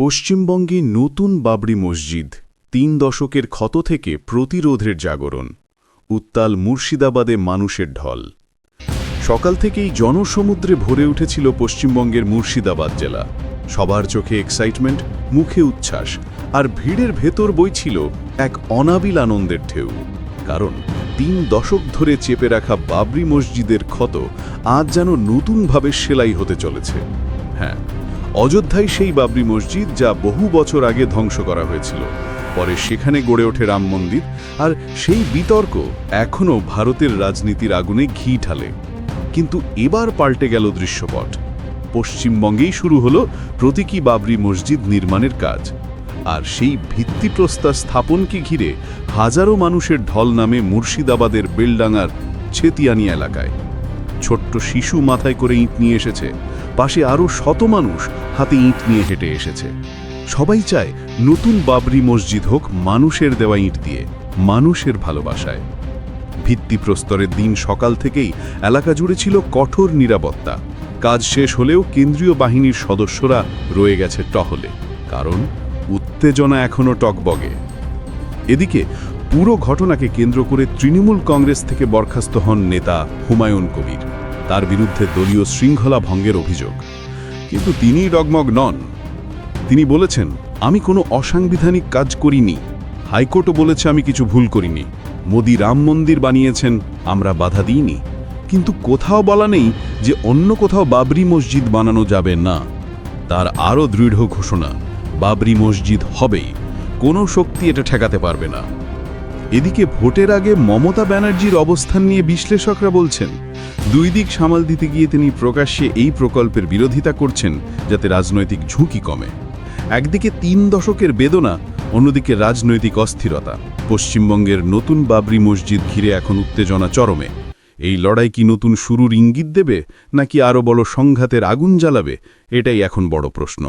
পশ্চিমবঙ্গে নতুন বাবরি মসজিদ তিন দশকের ক্ষত থেকে প্রতিরোধের জাগরণ। উত্তাল মুর্শিদাবাদে মানুষের ঢল। সকাল থেকেই জনসমুদ্রে ভরে উঠেছিল পশ্চিমবঙ্গের মুর্শিদাবাদ জেলা। সবার চোখে এক্সাইটমেন্ট মুখে উচ্ছ্বাস আর ভিড়ের ভেতর বইছিল এক অনাবিল আনন্দের ঢেউ। কারণ তিন দশক ধরে চেপে রাখা বাবরি মসজিদের ক্ষত আজ যেন নতুনভাবে সেলাই হতে চলেছে। হ্যাঁ অযোধ্যায় সেই বাবরি মসজিদ যা বহু বছর আগে ধ্বংস করা হয়েছিল। পরে সেখানে গড়ে ওঠে রাম মন্দির আর সেই বিতর্ক এখনও ভারতের রাজনীতির আগুনে ঘি ঢালে। কিন্তু এবার পাল্টে গেল দৃশ্যপট। পশ্চিমবঙ্গেই শুরু হলো প্রতীকী বাবরি মসজিদ নির্মাণের কাজ। আর সেই ভিত্তিপ্রস্তর স্থাপনকে ঘিরে হাজারো মানুষের ঢল নামে মুর্শিদাবাদের বেলডাঙ্গার ছেতিয়ানি এলাকায়। ছোট্ট শিশু মাথায় করে ইঁট নিয়ে এসেছে। পাশে আরও শত মানুষ হাতে ইঁট নিয়ে হেঁটে এসেছে। সবাই চায় নতুন বাবরি মসজিদ হোক মানুষের দেওয়া ইঁট দিয়ে, মানুষের ভালোবাসায়। ভিত্তিপ্রস্তরের দিন সকাল থেকেই এলাকা জুড়ে ছিল কঠোর নিরাপত্তা। কাজ শেষ হলেও কেন্দ্রীয় বাহিনীর সদস্যরা রয়ে গেছে টহলে, কারণ উত্তেজনা এখনও টকবগে। এদিকে পুরো ঘটনাকে কেন্দ্র করে তৃণমূল কংগ্রেস থেকে বরখাস্ত হন নেতা হুমায়ুন কবির। তার বিরুদ্ধে দলীয় শৃঙ্খলা ভঙ্গের অভিযোগ। কিন্তু তিনি ডগমগ নন। তিনি বলেছেন, আমি কোনো অসাংবিধানিক কাজ করিনি। হাইকোর্টও বলেছে আমি কিছু ভুল করিনি। মোদি রাম মন্দির বানিয়েছেন, আমরা বাধা দিইনি। কিন্তু কোথাও বলা নেই যে অন্য কোথাও বাবরি মসজিদ বানানো যাবে না। তার আরও দৃঢ় ঘোষণা, বাবরি মসজিদ হবেই। কোনো শক্তি এটা ঠেকাতে পারবে না। এদিকে ভোটের আগে মমতা ব্যানার্জির অবস্থান নিয়ে বিশ্লেষকরা বলছেন, দুই দিক সামাল দিতে গিয়ে তিনি প্রকাশ্যে এই প্রকল্পের বিরোধিতা করছেন, যাতে রাজনৈতিক ঝুঁকি কমে। একদিকে তিন দশকের বেদনা, অন্যদিকে রাজনৈতিক অস্থিরতা। পশ্চিমবঙ্গের নতুন বাবরি মসজিদ ঘিরে এখন উত্তেজনা চরমে। এই লড়াই কি নতুন শুরুর ইঙ্গিত দেবে, নাকি আরও বড় সংঘাতের আগুন জ্বালাবে, এটাই এখন বড় প্রশ্ন।